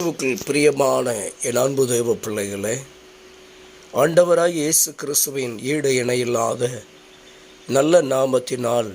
கிறிஸ்துவுக்குள் பிரியமான என் அன்பு தேவ பிள்ளைகளே ஆண்டவராய் இயேசு கிறிஸ்துவின் ஈடு இணையில்லாத நல்ல நாமத்தினால்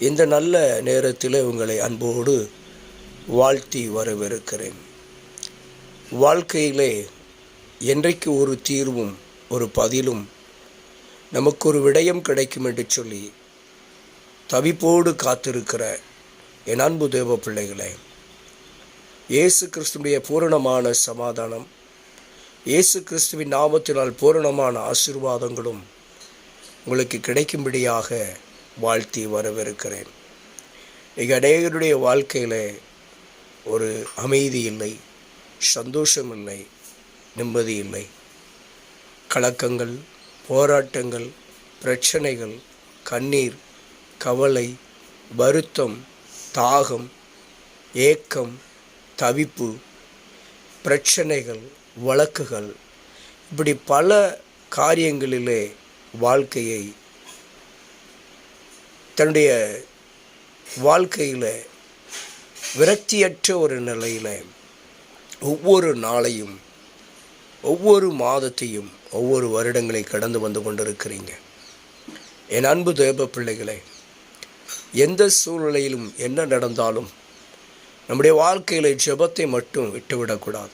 இந்த நல்ல நேரத்தில் உங்களை அன்போடு வாழ்த்தி வரவிருக்கிறேன் வாழ்க்கையிலே என்றைக்கு ஒரு தீர்வும் ஒரு பதிலும் நமக்கு ஒரு விடயம் கிடைக்கும் என்று சொல்லி தவிப்போடு காத்திருக்கிற என் அன்பு தேவ பிள்ளைகளே இயேசு கிறிஸ்துடைய பூரணமான சமாதானம் இயேசு கிறிஸ்துவின் நாமத்தினால் பூரணமான ஆசீர்வாதங்களும் உங்களுக்கு கிடைக்கும்படியாக வாழ்த்தி வரவிருக்கிறேன் இங்கே அநேகருடைய வாழ்க்கையில் ஒரு அமைதி இல்லை சந்தோஷம் இல்லை நிம்மதி இல்லை. கலக்கங்கள் போராட்டங்கள் பிரச்சனைகள் கண்ணீர் கவலை வருத்தம் தாகம் ஏக்கம் தவிப்பு பிரச்சனைகள் வழக்குகள் இப்படி பல காரியங்களிலே வாழ்க்கையை தன்னுடைய வாழ்க்கையில் விரக்தியற்ற ஒரு நிலையில் ஒவ்வொரு நாளையும் ஒவ்வொரு மாதத்தையும் ஒவ்வொரு வருடங்களை கடந்து வந்து கொண்டிருக்கிறீங்க. என் அன்பு தேவ பிள்ளைகளே எந்த சூழ்நிலையிலும் என்ன நடந்தாலும் நம்முடைய வாழ்க்கையில் ஜெபத்தை மட்டும் விட்டுவிடக்கூடாது.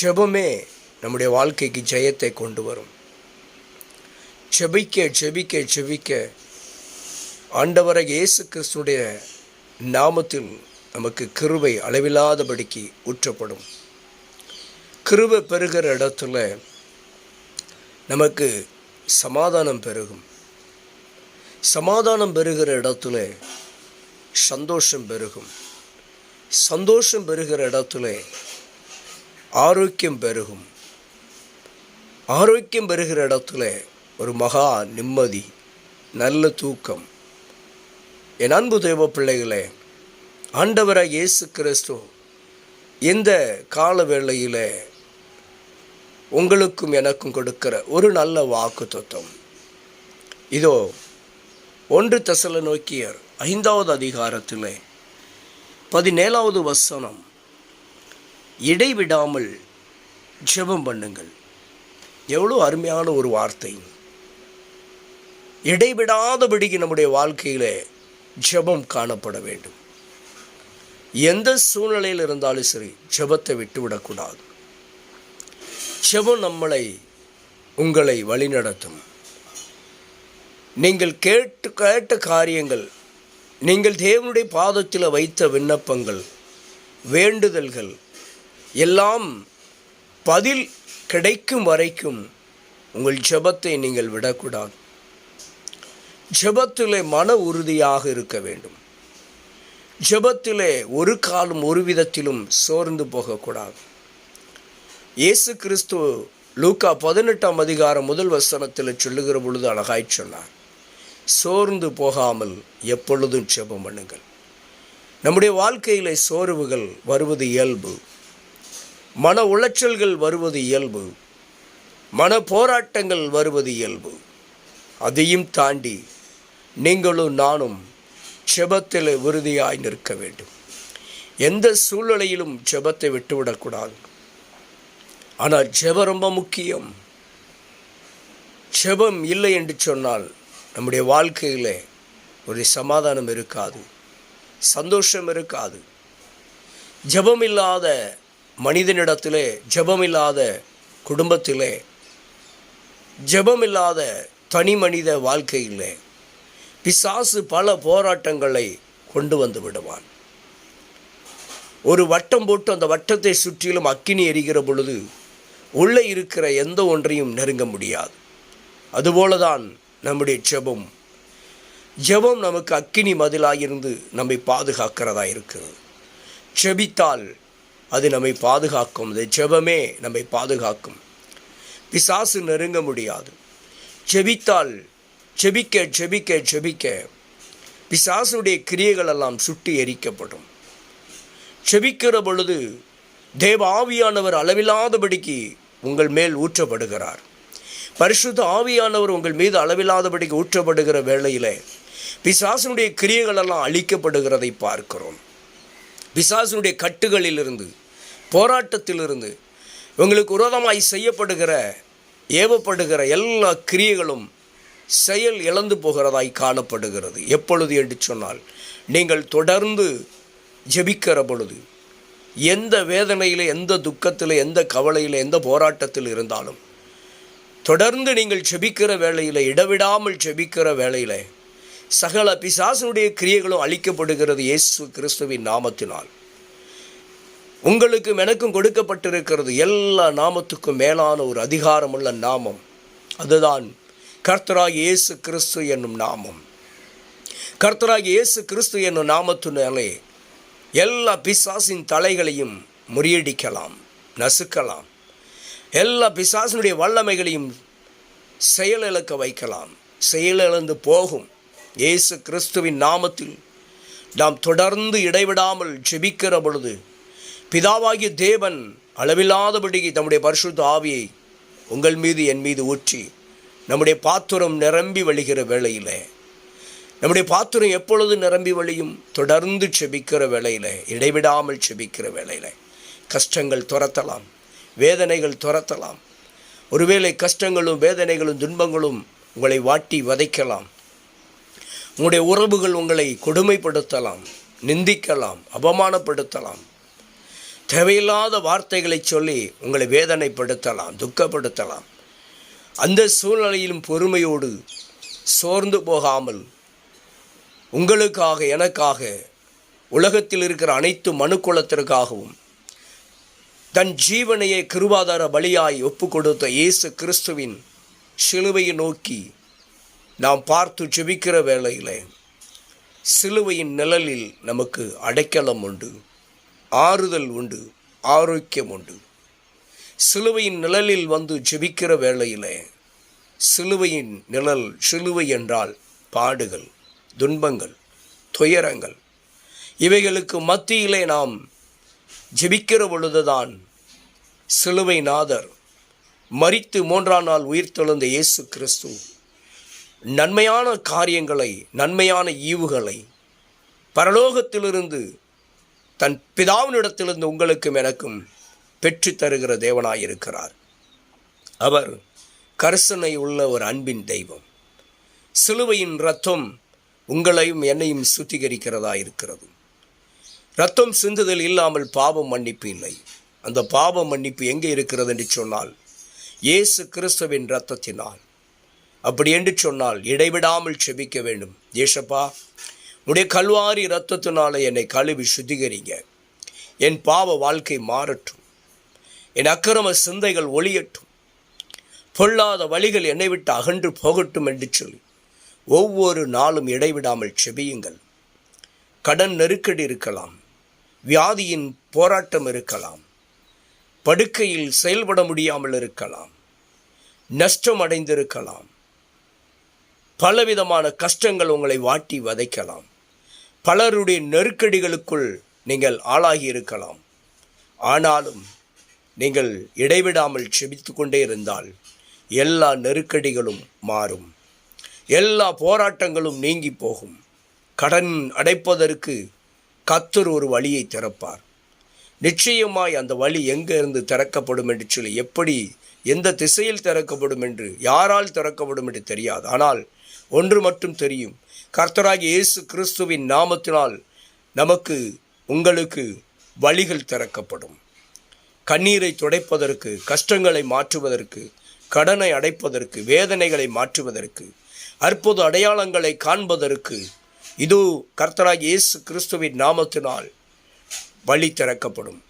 ஜெபமே நம்முடைய வாழ்க்கைக்கு ஜெயத்தை கொண்டு வரும். ஜெபிக்க ஜெபிக்க ஜெபிக்க ஆண்டவரை இயேசு கிறிஸ்துடைய நாமத்தில் நமக்கு கிருவை அளவில்லாதபடிக்கு ஊற்றப்படும். கிருவை பெறுகிற இடத்துல நமக்கு சமாதானம் பெருகும். சமாதானம் பெறுகிற இடத்துல சந்தோஷம் பெருகும். சந்தோஷம் பெறுகிற இடத்துல ஆரோக்கியம் பெருகும். ஆரோக்கியம் பெறுகிற இடத்துல ஒரு மகா நிம்மதி நல்ல தூக்கம். என் அன்பு தெய்வ பிள்ளைகளே ஆண்டவராக இயேசு கிறிஸ்து இந்த கால வேளையில் உங்களுக்கும் எனக்கும் கொடுக்கிற ஒரு நல்ல வாக்கு தத்துவம் இதோ ஒன்று தசல நோக்கியர் ஐந்தாவது அதிகாரத்தில் பதினேழாவது வசனம் இடைவிடாமல் ஜெபம் பண்ணுங்கள். எவ்வளோ அருமையான ஒரு வார்த்தை. இடைவிடாதபடிக்கு நம்முடைய வாழ்க்கையில் ஜெபம் காணப்பட வேண்டும். எந்த சூழ்நிலையில் இருந்தாலும் சரி ஜெபத்தை விட்டுவிடக்கூடாது. ஜெபம் நம்மளை உங்களை வழிநடத்தும். நீங்கள் கேட்டு கேட்ட காரியங்கள் நீங்கள் தேவனுடைய பாதத்தில் வைத்த விண்ணப்பங்கள் வேண்டுதல்கள் எல்லாம் பதில் கிடைக்கும் வரைக்கும் உங்கள் ஜெபத்தை நீங்கள் விடக்கூடாது. ஜபத்திலே மன உறுதியாக இருக்க வேண்டும். ஜபத்திலே ஒரு காலம் ஒரு விதத்திலும் சோர்ந்து போகக்கூடாது. இயேசு கிறிஸ்து லூக்கா பதினெட்டாம் அதிகாரம் முதல் வசனத்தில் சொல்லுகிற பொழுது அழகாய் சொன்னார். சோர்ந்து போகாமல் எப்பொழுதும் ஜெபம் பண்ணுங்கள். நம்முடைய வாழ்க்கையில் சோர்வுகள் வருவது இயல்பு. மன உளைச்சல்கள் வருவது இயல்பு. மன போராட்டங்கள் வருவது இயல்பு. அதையும் தாண்டி நீங்களும் நானும் ஜெபத்தில் உறுதியாய் நிற்க வேண்டும். எந்த சூழ்நிலையிலும் ஜெபத்தை விட்டுவிடக்கூடாது ஆனால் ஜெபம் ரொம்ப முக்கியம். ஜெபம் இல்லை என்று சொன்னால் நம்முடைய வாழ்க்கையில் ஒரு சமாதானம் இருக்காது சந்தோஷம் இருக்காது. ஜபம் இல்லாத மனிதனிடத்திலே ஜபம் இல்லாத குடும்பத்திலே ஜபம் இல்லாத தனி மனித வாழ்க்கையிலே பிசாசு பல போராட்டங்களை கொண்டு வந்து விடுவான். ஒரு வட்டம் போட்டு அந்த வட்டத்தை சுற்றிலும் அக்கினி எரிகிற பொழுது உள்ளே இருக்கிற எந்த ஒன்றையும் நெருங்க முடியாது. அதுபோலதான் நம்முடைய ஜெபம். ஜெபம் நமக்கு அக்கினி மதிலாயிருந்து நம்மை பாதுகாக்கிறதா இருக்கிறது. ஜெபித்தால் அது நம்மை பாதுகாக்கும். இந்த ஜெபமே நம்மை பாதுகாக்கும். பிசாசு நெருங்க முடியாது. ஜெபித்தால் ஜெபிக்க ஜெபிக்க ஜெபிக்க பிசாசுடைய கிரியைகள் எல்லாம் சுட்டி எரிக்கப்படும். ஜெபிக்கிற பொழுது தேவ ஆவியானவர் அளவில்லாதபடிக்கு உங்கள் மேல் ஊற்றப்படுகிறார். பரிசுத்த ஆவியானவர் உங்கள் மீது அளவில்லாதபடிக்கு ஊற்றப்படுகிற வேளையிலே பிசாசனுடைய கிரியைகளெல்லாம் அழிக்கப்படுகிறதை பார்க்கிறோம். பிசாசினுடைய கட்டுகளிலிருந்து போராட்டத்திலிருந்து உங்களுக்கு உரோதமாய் செய்யப்படுகிற ஏவப்படுகிற எல்லா கிரியைகளும் செயல் இழந்து போகிறதாய் காணப்படுகிறது. எப்பொழுது என்று சொன்னால் நீங்கள் தொடர்ந்து ஜெபிக்கிற பொழுது எந்த வேதனையில் எந்த துக்கத்தில் எந்த கவலையில் எந்த போராட்டத்தில் இருந்தாலும் தொடர்ந்து நீங்கள் செபிக்கிற வேளையில் இடவிடாமல் செபிக்கிற வேளையில் சகல பிசாசனுடைய கிரியைகளும் அளிக்கப்படுகிறது இயேசு கிறிஸ்துவின் நாமத்தினால். உங்களுக்கும் எனக்கும் கொடுக்கப்பட்டிருக்கிறது எல்லா நாமத்துக்கும் மேலான ஒரு அதிகாரமுள்ள நாமம். அதுதான் கர்த்தராக இயேசு கிறிஸ்து என்னும் நாமம். கர்த்தராக இயேசு கிறிஸ்து என்னும் நாமத்தினாலே எல்லா பிசாசின் தலைகளையும் முறியடிக்கலாம் நசுக்கலாம். எல்லா பிசாசினுடைய வல்லமைகளையும் செயலிழக்க வைக்கலாம். செயலிழந்து போகும். இயேசு கிறிஸ்துவின் நாமத்தில் நாம் தொடர்ந்து இடைவிடாமல் ஜெபிக்கிற பொழுது பிதாவாகிய தேவன் அளவில்லாதபடி தம்முடைய பரிசுத்த ஆவியை உங்கள் மீது என் மீது ஊற்றி நம்முடைய பாத்திரம் நிரம்பி வழிகிற வேளையில் நம்முடைய பாத்திரம் எப்பொழுது நிரம்பி வழியும்? தொடர்ந்து செபிக்கிற வேளையில் இடைவிடாமல் செபிக்கிற வேளையில். கஷ்டங்கள் துரத்தலாம். வேதனைகள் துரத்தலாம். ஒருவேளை கஷ்டங்களும் வேதனைகளும் துன்பங்களும் உங்களை வாட்டி வதைக்கலாம். உங்களுடைய உறவுகள் உங்களை கொடுமைப்படுத்தலாம் நிந்திக்கலாம் அபமானப்படுத்தலாம் தேவையில்லாத வார்த்தைகளை சொல்லி உங்களை வேதனைப்படுத்தலாம் துக்கப்படுத்தலாம். அந்த சூழ்நிலையிலும் பொறுமையோடு சோர்ந்து போகாமல் உங்களுக்காக எனக்காக உலகத்தில் இருக்கிற அனைத்து மனுக்குலத்திற்காகவும் தன் ஜீவனையே கிருபாதார பலியாய் ஒப்பு கொடுத்த இயேசு கிறிஸ்துவின் சிலுவையை நோக்கி நாம் பார்த்து ஜெபிக்கிற வேளையில் சிலுவையின் நிழலில் நமக்கு அடைக்கலம் உண்டு ஆறுதல் உண்டு ஆரோக்கியம் உண்டு. சிலுவையின் நிழலில் வந்து ஜெபிக்கிற வேளையில் சிலுவையின் நிழல் சிலுவை என்றால் பாடுகள் துன்பங்கள் துயரங்கள். இவைகளுக்கு மத்தியிலே நாம் ஜெபிக்கிற பொழுதுதான் சிலுவை நாதர் மரித்து மூன்றாம் நாள் உயிர்த்தெழுந்த இயேசு கிறிஸ்து நன்மையான காரியங்களை நன்மையான ஈவுகளை பரலோகத்திலிருந்து தன் பிதாவினிடத்திலிருந்து உங்களுக்கும் எனக்கும் பெற்று தருகிற தேவனாயிருக்கிறார். அவர் கரிசனை உள்ள ஒரு அன்பின் தெய்வம். சிலுவையின் ரத்தம் உங்களையும் என்னையும் சுத்திகரிக்கிறதா இருக்கிறது ரத்தம் சிந்துதல் இல்லாமல் பாவம் மன்னிப்பு இல்லை அந்த பாவ மன்னிப்பு எங்கே இருக்கிறது என்று சொன்னால் இயேசு கிறிஸ்துவின் இரத்தத்தினால் அப்படி என்று சொன்னால் இடைவிடாமல் செபிக்க வேண்டும். ஏசப்பா உடைய கல்வாரி இரத்தத்தினால என்னை கழுவி சுத்திகரிங்க. என் பாவ வாழ்க்கை மாறட்டும். என் அக்கிரம சிந்தைகள் ஒளியட்டும். பொல்லாத வழிகள் என்னை விட்டு அகன்று போகட்டும் என்று சொல்லி ஒவ்வொரு நாளும் இடைவிடாமல் செபியுங்கள். கடன் நெருக்கடி இருக்கலாம். வியாதியின் போராட்டம் இருக்கலாம். படுக்கையில் செயல்பட முடியாமல் இருக்கலாம். நஷ்டம் அடைந்திருக்கலாம். பலவிதமான கஷ்டங்கள் உங்களை வாட்டி வதைக்கலாம். பலருடைய நெருக்கடிகளுக்குள் நீங்கள் ஆளாகி இருக்கலாம். ஆனாலும் நீங்கள் இடைவிடாமல் செபித்து கொண்டே இருந்தால் எல்லா நெருக்கடிகளும் மாறும். எல்லா போராட்டங்களும் நீங்கி போகும். கடன் அடைப்பதற்கு கத்தர் ஒரு வழியை திறப்பார். நிச்சயமாய் அந்த வழி எங்கே இருந்து திறக்கப்படும் என்று சொல்லி எப்படி எந்த திசையில் திறக்கப்படும் என்று யாரால் திறக்கப்படும் என்று தெரியாது. ஆனால் ஒன்று மட்டும் தெரியும். கர்த்தராகிய இயேசு கிறிஸ்துவின் நாமத்தினால் நமக்கு உங்களுக்கு வழிகள் திறக்கப்படும். கண்ணீரை துடைப்பதற்கு கஷ்டங்களை மாற்றுவதற்கு கடனை அடைப்பதற்கு வேதனைகளை மாற்றுவதற்கு அற்புத அடையாளங்களை காண்பதற்கு இதோ கர்த்தராக இயேசு கிறிஸ்துவின் நாமத்தினால் வழி திறக்கப்படும்.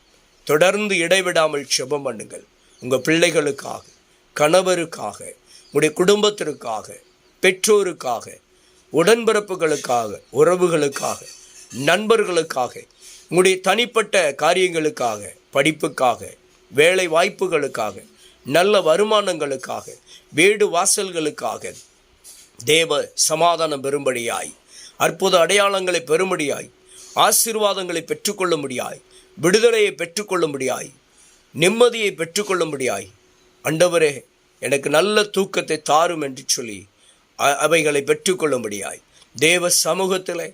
தொடர்ந்து இடைவிடாமல் செபம் பண்ணுங்கள். உங்கள் பிள்ளைகளுக்காக கணவருக்காக உங்களுடைய குடும்பத்திற்காக பெற்றோருக்காக உடன்பிறப்புகளுக்காக உறவுகளுக்காக நண்பர்களுக்காக உங்களுடைய தனிப்பட்ட காரியங்களுக்காக படிப்புக்காக வேலை வாய்ப்புகளுக்காக நல்ல வருமானங்களுக்காக வீடு வாசல்களுக்காக தேவ சமாதானம் பெறும்படியாய் அற்புத அடையாளங்களை பெறும்படியாய் ஆசீர்வாதங்களை பெற்றுக்கொள்ளும்படியாய் விடுதலையை பெற்றுக்கொள்ளும்படியாய் நிம்மதியை பெற்றுக்கொள்ளும்படியாய். அண்டவரே எனக்கு நல்ல தூக்கத்தை தாரும் என்று சொல்லி அவைகளை பெற்றுக்கொள்ளும்படியாய். தேவ சமூகத்தில்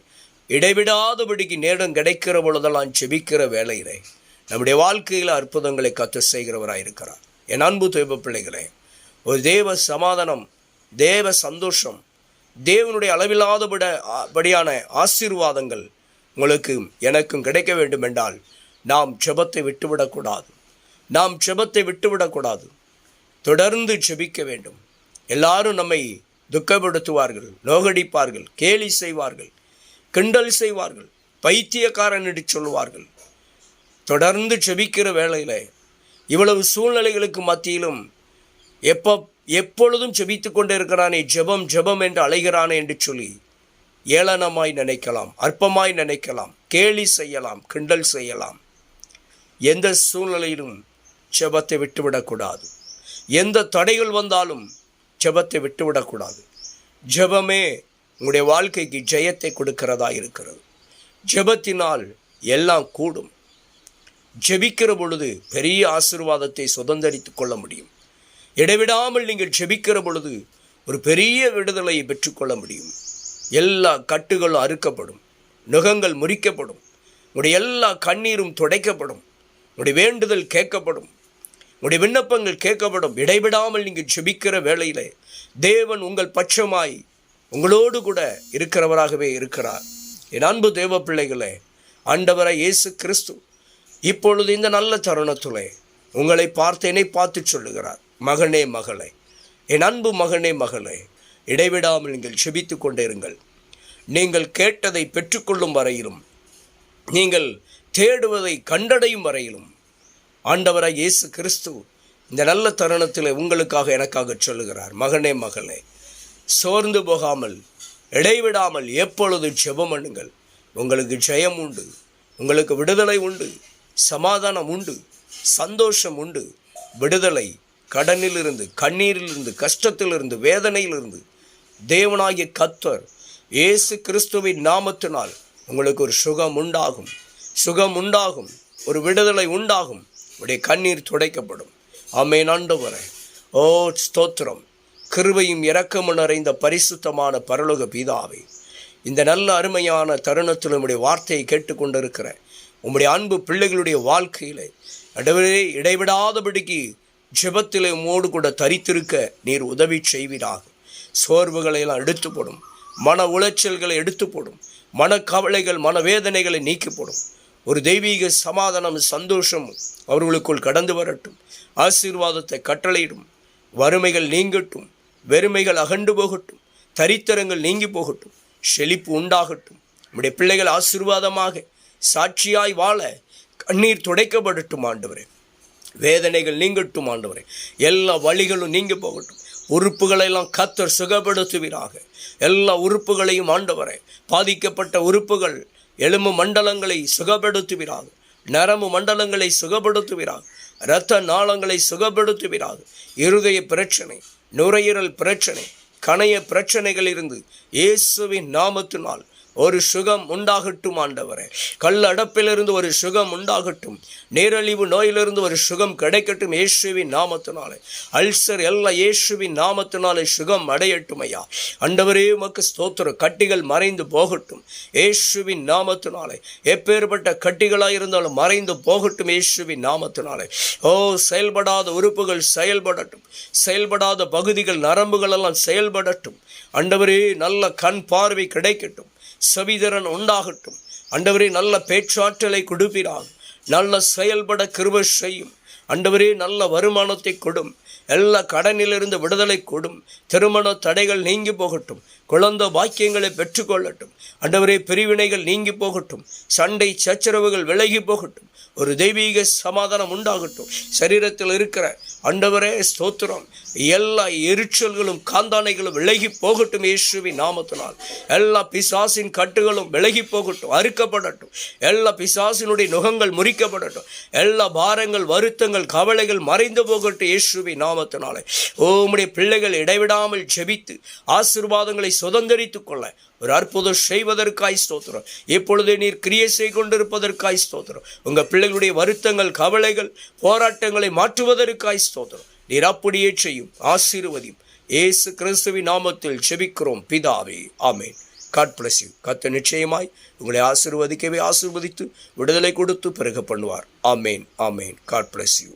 இடைவிடாதபடிக்கு நேரம் கிடைக்கிற பொழுதெல்லாம் செபிக்கிற வேலையிலே நம்முடைய வாழ்க்கையில் அற்புதங்களை கத்து செய்கிறவராயிருக்கிறார் என் அன்பு தேவ பிள்ளைகளே ஒரு தேவ சமாதானம் தேவ சந்தோஷம் தேவனுடைய அளவில்லாதபட படியான ஆசீர்வாதங்கள் உங்களுக்கும் எனக்கும் கிடைக்க வேண்டும் என்றால் நாம் ஜெபத்தை விட்டுவிடக்கூடாது. நாம் ஜெபத்தை விட்டுவிடக்கூடாது. தொடர்ந்து ஜெபிக்க வேண்டும். எல்லாரும் நம்மை துக்கப்படுத்துவார்கள் நோகடிப்பார்கள் கேலி செய்வார்கள் கிண்டல் செய்வார்கள் பைத்தியக்காரன் என்று சொல்லுவார்கள். தொடர்ந்து செபிக்கிற வேளையில் இவ்வளவு சூழ்நிலைகளுக்கு மத்தியிலும் எப்போ எப்பொழுதும் ஜெபித்து கொண்டே இருக்கிறானே ஜெபம் ஜெபம் என்று அலைகிறானே என்று சொல்லி ஏளனமாய் நினைக்கலாம் அற்பமாய் நினைக்கலாம் கேலி செய்யலாம் கிண்டல் செய்யலாம். எந்த சூழ்நிலையிலும் ஜெபத்தை விட்டுவிடக்கூடாது. எந்த தடைகள் வந்தாலும் ஜெபத்தை விட்டுவிடக்கூடாது. ஜெபமே உங்களுடைய வாழ்க்கைக்கு ஜெயத்தை கொடுக்கிறதா இருக்கிறது. ஜெபத்தினால் எல்லாம் கூடும். ஜெபிக்கிற பொழுது பெரிய ஆசீர்வாதத்தை சுதந்திரித்து கொள்ள முடியும். இடைவிடாமல் நீங்கள் செபிக்கிற பொழுது ஒரு பெரிய விடுதலையை பெற்றுக்கொள்ள முடியும். எல்லா கட்டுகளும் அறுக்கப்படும் நுகங்கள் முறிக்கப்படும் உங்களுடைய எல்லா கண்ணீரும் துடைக்கப்படும் உங்களுடைய வேண்டுதல் கேட்கப்படும் உங்களுடைய விண்ணப்பங்கள் கேட்கப்படும். இடைவிடாமல் நீங்கள் செபிக்கிற வேளையில் தேவன் உங்கள் பட்சமாய் உங்களோடு கூட இருக்கிறவராகவே இருக்கிறார். என் அன்பு தேவ பிள்ளைகளே ஆண்டவரை இயேசு கிறிஸ்து இப்பொழுது இந்த நல்ல தருணத்திலே உங்களை பார்த்தேனே பார்த்து சொல்லுகிறார். மகனே மகளே என் அன்பு மகனே மகளே இடைவிடாமல் நீங்கள் செபித்து கொண்டிருங்கள். நீங்கள் கேட்டதை பெற்றுக்கொள்ளும் வரையிலும் நீங்கள் தேடுவதை கண்டடையும் வரையிலும் ஆண்டவராய் இயேசு கிறிஸ்து இந்த நல்ல தருணத்தில் உங்களுக்காக எனக்காக சொல்லுகிறார். மகனே மகளே சோர்ந்து போகாமல் இடைவிடாமல் எப்பொழுது ஜெபம் பண்ணுங்கள். உங்களுக்கு ஜெயம் உண்டு உங்களுக்கு விடுதலை உண்டு சமாதானம் உண்டு சந்தோஷம் உண்டு விடுதலை கடனிலிருந்து கண்ணீரிலிருந்து கஷ்டத்திலிருந்து வேதனையிலிருந்து தேவனாகிய கத்தர் இயேசு கிறிஸ்துவின் நாமத்தினால் உங்களுக்கு ஒரு சுகம் உண்டாகும். சுகம் உண்டாகும். ஒரு விடுதலை உண்டாகும். உடைய கண்ணீர் துடைக்கப்படும். ஆமே ஆண்டவரே ஓ ஸ்தோத்திரம். கிருபையும் இரக்கமும் நிறைந்த பரிசுத்தமான பரலோக பீதாவை இந்த நல்ல அருமையான தருணத்தில் உம்முடைய வார்த்தையை கேட்டுக்கொண்டிருக்கிற உம்முடைய அன்பு பிள்ளைகளுடைய வாழ்க்கையில் அடவரே இடைவிடாதபடிக்கு ஜெபத்திலே உம்மோடு கூட தரித்திருக்க நீர் உதவி செய்வீராக. சோர்வுகளை எல்லாம் எடுத்து போடும் மன உளைச்சல்களை எடுத்து போடும் மனக்கவலைகள் மனவேதனைகளை நீக்கி போடும் ஒரு தெய்வீக சமாதானம் சந்தோஷம் அவர்களுக்குள் கடந்து வரட்டும். ஆசீர்வாதத்தை கட்டளையிடும். வறுமைகள் நீங்கட்டும். வெறுமைகள் அகண்டு போகட்டும். தரித்திரங்கள் நீங்கி போகட்டும். செழிப்பு உண்டாகட்டும். நம்முடைய பிள்ளைகள் ஆசீர்வாதமாக சாட்சியாய் வாழ கண்ணீர் துடைக்கப்படட்டும் ஆண்டவரே. வேதனைகள் நீங்கட்டும் ஆண்டவரே. எல்லா வழிகளும் நீங்கி போகட்டும். உறுப்புகளெல்லாம் கத்தர் சுகப்படுத்துவீராக. எல்லா உறுப்புகளையும் ஆண்டவரே பாதிக்கப்பட்ட உறுப்புகள் எலும்பு மண்டலங்களை சுகப்படுத்துவீராக. நரம்பு மண்டலங்களை சுகப்படுத்துவீராக. இரத்த நாளங்களை சுகப்படுத்துவீராக. இருதய பிரச்சனை நுரையீரல் பிரச்சனை கணைய பிரச்சனைகள் இருந்து இயேசுவின் நாமத்தினால் ஒரு சுகம் உண்டாகட்டும் ஆண்டவரே. கல் அடப்பிலிருந்து ஒரு சுகம் உண்டாகட்டும். நீரழிவு நோயிலிருந்து ஒரு சுகம் கிடைக்கட்டும் இயேசுவின் நாமத்தினாலே. அல்சர் எல்லாம் இயேசுவின் நாமத்தினாலே சுகம் அடையட்டும் ஐயா. அண்டவரே உமக்கு ஸ்தோத்திரம். கட்டிகள் மறைந்து போகட்டும் இயேசுவின் நாமத்தினாலே. எப்பேற்பட்ட கட்டிகளாக இருந்தாலும் மறைந்து போகட்டும் இயேசுவின் நாமத்தினாலே. ஓ செயல்படாத உறுப்புகள் செயல்படட்டும். செயல்படாத பகுதிகள் நரம்புகள் எல்லாம் செயல்படட்டும். அண்டவரே நல்ல கண் பார்வை கிடைக்கட்டும். செவிதிறன் உண்டாகட்டும். அண்டவரே நல்ல பேச்சாற்றலை கொடுப்பீராக நல்ல செயல்பட கிருப செய்யும். அண்டவரே நல்ல வருமானத்தை கொடும். எல்லா கடனிலிருந்து விடுதலை கொடும். திருமண தடைகள் நீங்கி போகட்டும். குழந்த பாக்கியங்களை பெற்றுக்கொள்ளட்டும். அண்டவரே பிரிவினைகள் நீங்கி போகட்டும். சண்டை சச்சரவுகள் விலகி போகட்டும். ஒரு தெய்வீக சமாதானம் உண்டாகட்டும். சரீரத்தில் இருக்கிற அண்டவரே ஸ்தோத்திரம். எல்லா எரிச்சல்களும் காந்தானைகளும் விலகி போகட்டும் இயேசுவி நாமத்தினால். எல்லா பிசாசின் கட்டுகளும் விலகி போகட்டும் அறுக்கப்படட்டும். எல்லா பிசாசினுடைய நுகங்கள் முறிக்கப்படட்டும். எல்லா பாரங்கள் வருத்தங்கள் கவலைகள் மறைந்து போகட்டும் இயேசுவி நாமத்தினாலே. ஓமுடைய உம்முடைய பிள்ளைகள் இடைவிடாமல் ஜெபித்து ஆசீர்வாதங்களை சுதந்திரித்து கொள்ள. ஒரு அற்புதம் செய்வதற்காய் ஸ்தோத்திரம். இப்பொழுது நீர் கிரியை செய்து கொண்டிருப்பதற்காய் ஸ்தோத்திரம். உங்கள் பிள்ளைகளுடைய வருத்தங்கள் கவலைகள் போராட்டங்களை மாற்றுவதற்காய் ஸ்தோத்திரம். நீர் அப்படியே செய்யும் ஆசீர்வதியும். இயேசு கிறிஸ்துவின் நாமத்தில் செபிக்கிறோம் பிதாவே ஆமேன். காட் பிளஸ் யூ கத்த நிச்சயமாய் உங்களை ஆசிர்வதிக்கவே ஆசிர்வதித்து விடுதலை கொடுத்து பிறகு பண்ணுவார். ஆமேன் ஆமேன். God bless you